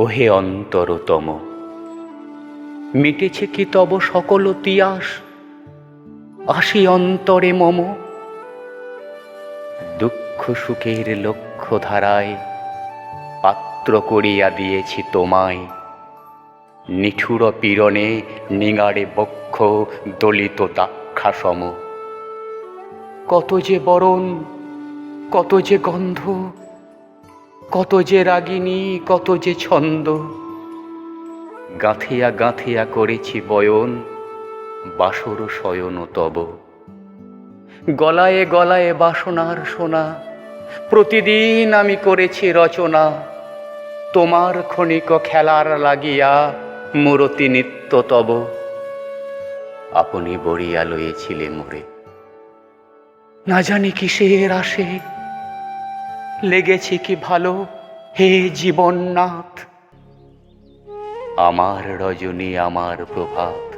ওহে অন্তরতম। মিটেছে কি তব সকল তিয়াস আসি অন্তরে মম। দুঃখ সুখের লক্ষ্য ধারায় পাত্র করিয়া দিয়েছি তোমায়। নিঠুর পীড়নে নিগাড়ে বক্ষ দলিত দাক্ষাসম। কত যে বরণ, কত যে গন্ধ কত যে রাগিনী, কত যে ছন্দ। গাঁথিয়া গাঁথিয়া করেছি বয়ন, বাসর শয়ন তব। গলায় গলায় বাসনার সোনা, প্রতিদিন আমি করেছি রচনা। তোমার ক্ষণিক খেলার লাগিয়া মূরতি নিত্য তব। আপনি বড়িয়া লয়েছিলে মোরে। না জানি কিসের আসে লেগেছে কি ভালো? হে জীবননাথ। আমার রজনী, আমার প্রভাত,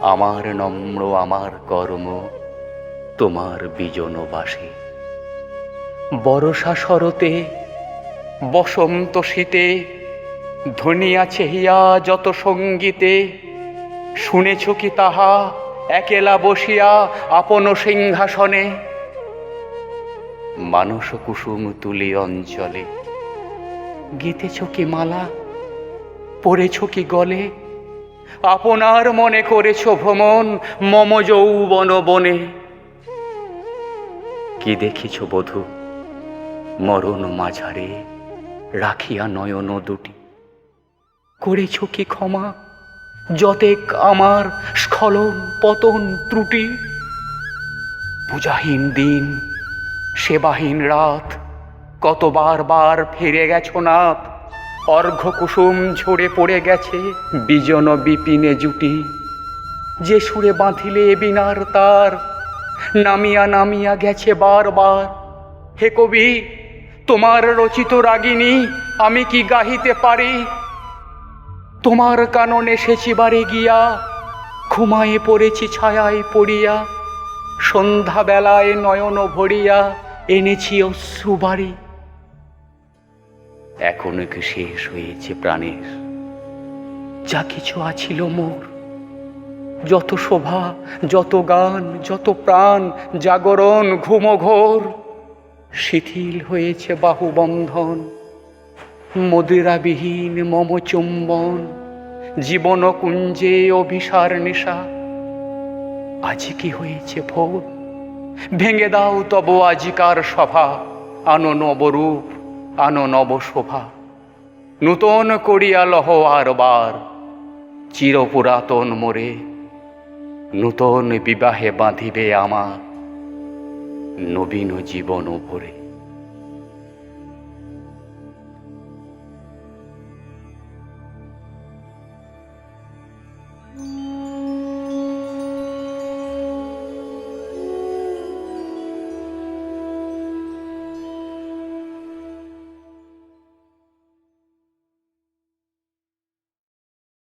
আমার নম্র, আমার কর্ম, তোমার বিজন বাসে। বরষা শরতে, বসন্ত শীতে ধনিয়া চেহিয়া যত সঙ্গীতে, শুনেছ কি তাহা, একেলা বসিয়া আপন সিংহাসনে? মানস কুসুম তুলি অঞ্চলে। গীতেছ কি মালা, পড়েছ কি গলে? আপনার মনে করেছ ভ্রমণ, মম যৌবন বনে। কি দেখিছ বধূ, মরণ মাঝারে, রাখিয়া নয়ন দুটি? করেছ কি ক্ষমা, যতেক আমার স্খলন পতন ত্রুটি? পূজাহীন দিন সেবাহীন রাত, কতবার বার ফিরে গেছ নাথ অর্ঘ কুসুম ঝরে পড়ে গেছে বিজন বিপিনে জুটি। যে সুরে বাঁধিলে বিনার তার, নামিয়া নামিয়া গেছে বারবার। হে কবি, তোমার রচিত রাগিনী, আমি কি গাহিতে পারি? তোমার কাননে এসেছি বারে গিয়া, ঘুমায়ে পড়েছি ছায়ায় পড়িয়া, সন্ধ্যাবেলায় নয়ন ভরিয়া এনেছি অশ্রু বাড়ি এখনও কি শেষ হয়েছে প্রাণের? যা কিছু আছিল মোর। যত শোভা, যত গান, যত প্রাণ, জাগরণ, ঘুমঘোর, শিথিল হয়েছে বাহুবন্ধন, মদিরাবিহীন মম চুম্বন জীবন কুঞ্জে অভিসার নেশা। আজ কি হয়েছে ভোর? ভেঙে দাও তব আজিকার সভা। আনো নবরূপ, আনো নবশোভা। নূতন করিয়া লহ আর বার, চিরপুরাতন মোরে। নূতন বিবাহে বাঁধিবে আমার নবীন জীবন ভরে